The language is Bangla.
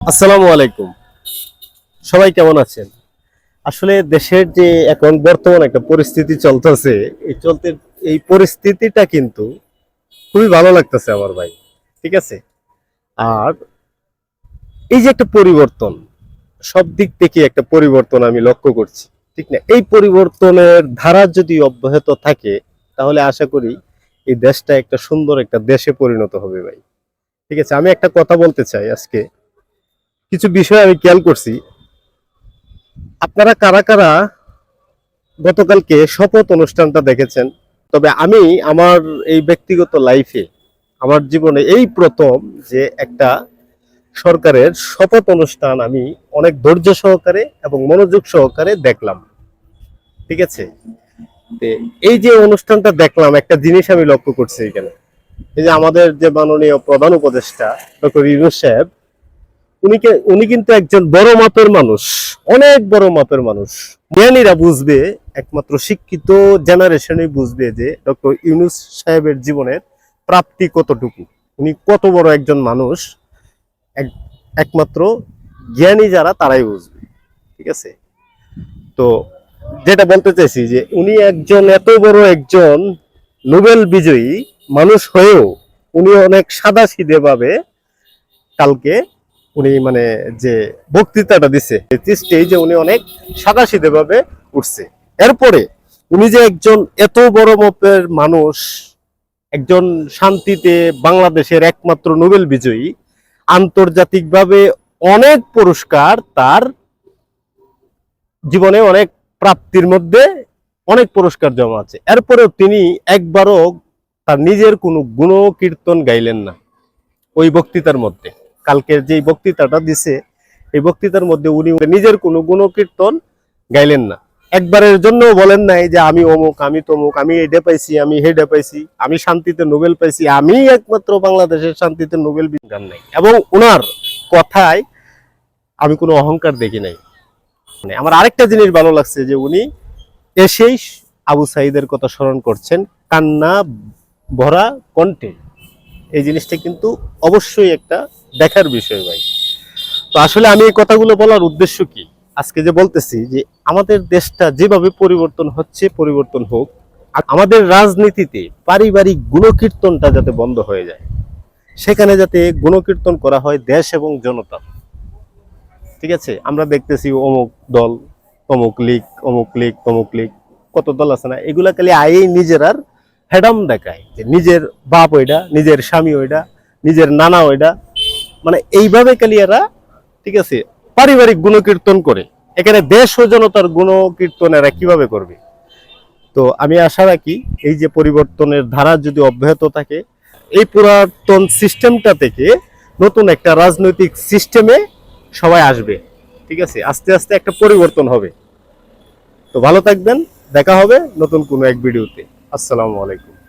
আসসালামু আলাইকুম। সবাই কেমন আছেন? আসলে দেশের যে এখন বর্তমান একটা পরিস্থিতি চলতেছে, এই চলতে, এই পরিস্থিতিটা কিন্তু খুবই ভালো লাগতেছে আমার ভাই, ঠিক আছে? আর এই যে একটা পরিবর্তন, সব দিক থেকে একটা পরিবর্তন আমি লক্ষ্য করছি, ঠিক না? এই পরিবর্তনের ধারা যদি অব্যাহত থাকে, তাহলে আশা করি এই দেশটা একটা সুন্দর একটা দেশে পরিণত হবে ভাই, ঠিক আছে? আমি একটা কথা বলতে চাই আজকে। কিছু বিষয় আমি খেয়াল করছি। আপনারা কারা কারা গতকালকে শপথ অনুষ্ঠানটা দেখেছেন? তবে আমি আমার এই ব্যক্তিগত লাইফে আমার জীবনে এই প্রথম যে একটা সরকারের শপথ অনুষ্ঠান আমি অনেক ধৈর্য সহকারে এবং মনোযোগ সহকারে দেখলাম। ঠিক আছে? এই যে অনুষ্ঠানটা দেখলাম, একটা জিনিস আমি লক্ষ্য করছি এখানে। এই যে আমাদের যে মাননীয় প্রধান উপদেষ্টা, ডক্টর ইউনুস সাহেব উনি উনি কিন্তু একজন বড় মাপের মানুষ। অনেক বড় মাপের মানুষ। জ্ঞানীরা বুঝবে, একমাত্র শিক্ষিত জেনারেশনই বুঝবে যে ডক্টর ইউনুস সাহেবের জীবনের প্রাপ্তি কতটুকু। উনি কত বড় একজন মানুষ। এক- একমাত্র জ্ঞানী যারা, তারাই বুঝবে। ঠিক আছে? তো যেটা বলতে চাইছি যে উনি একজন, এত বড় একজন নোবেল বিজয়ী মানুষ হয়েও উনি অনেক সাদা সিধে ভাবে কালকে উনি মানে যে বক্তৃতাটা দিছে স্টেজে উনি অনেক সাদা সিধে ভাবে উঠছে। এরপরে উনি যে একজন এত বড় মাপের মানুষ, একজন শান্তিতে বাংলাদেশের একমাত্র নোবেল বিজয়ী, আন্তর্জাতিকভাবে অনেক পুরস্কার তার জীবনে অনেক প্রাপ্তির মধ্যে অনেক পুরস্কার জমা আছে। এরপরেও তিনি একবারও তার নিজের কোনো গুণ কীর্তন গাইলেন না, ওই বক্তৃতার মধ্যে। কালকের যে বক্তৃতাটা দিছে, এই বক্তৃতার মধ্যে উনি নিজের কোনো গুণকীর্তন গাইলেন না। একবারের জন্য বলেন নাই যে আমি অমুক, আমি তমুক, আমি এটা পাইছি, আমি হেডে পাইছি, আমি শান্তিতে নোবেল পাইছি, আমি একমাত্র বাংলাদেশের শান্তিতে নোবেল বিজ্ঞান নাই। এবং ওনার কথায় আমি কোনো অহংকার দেখি নাই। মানে আমার আরেকটা জিনিস ভালো লাগছে যে উনি এসেই আবু সাইদের কথা স্মরণ করছেন, কান্না ভরা কণ্ঠে। এই জিনিসটা কিন্তু অবশ্যই একটা দেখার বিষয় ভাই। তো আসলে আমি এই কথাগুলো বলার উদ্দেশ্য কি? আজকে যে বলতেছি যে আমাদের দেশটা যেভাবে পরিবর্তন হচ্ছে, পরিবর্তন হোক আমাদের রাজনীতিতে পারিবারিক গুণকীর্তনটা যাতে বন্ধ হয়ে যায়, সেখানে যাতে গুণকীর্তন করা হয় দেশ এবং জনতা। ঠিক আছে? আমরা দেখতেছি অমুক দল, অমুক লীগ অমুক লীগ, তমুক লীগ, কত দল আছে না? এগুলা খালি আয়েই নিজের আর হেডাম দেখায় যে নিজের বাপ ওইটা নিজের স্বামী ওইটা নিজের নানা ওইটা মানে এইভাবে খালি এরা, ঠিক আছে, পারিবারিক গুণকীর্তন করে। এখানে দেশ ও জনতার গুণকীর্তন এরা কীভাবে করবে? তো আমি আশা রাখি এই যে পরিবর্তনের ধারা যদি অব্যাহত থাকে, এই পুরাতন সিস্টেমটা থেকে নতুন একটা রাজনৈতিক সিস্টেমে সবাই আসবে, ঠিক আছে? আস্তে আস্তে একটা পরিবর্তন হবে। তো ভালো থাকবেন, দেখা হবে নতুন কোনো এক ভিডিওতে। আসসালামু আলাইকুম।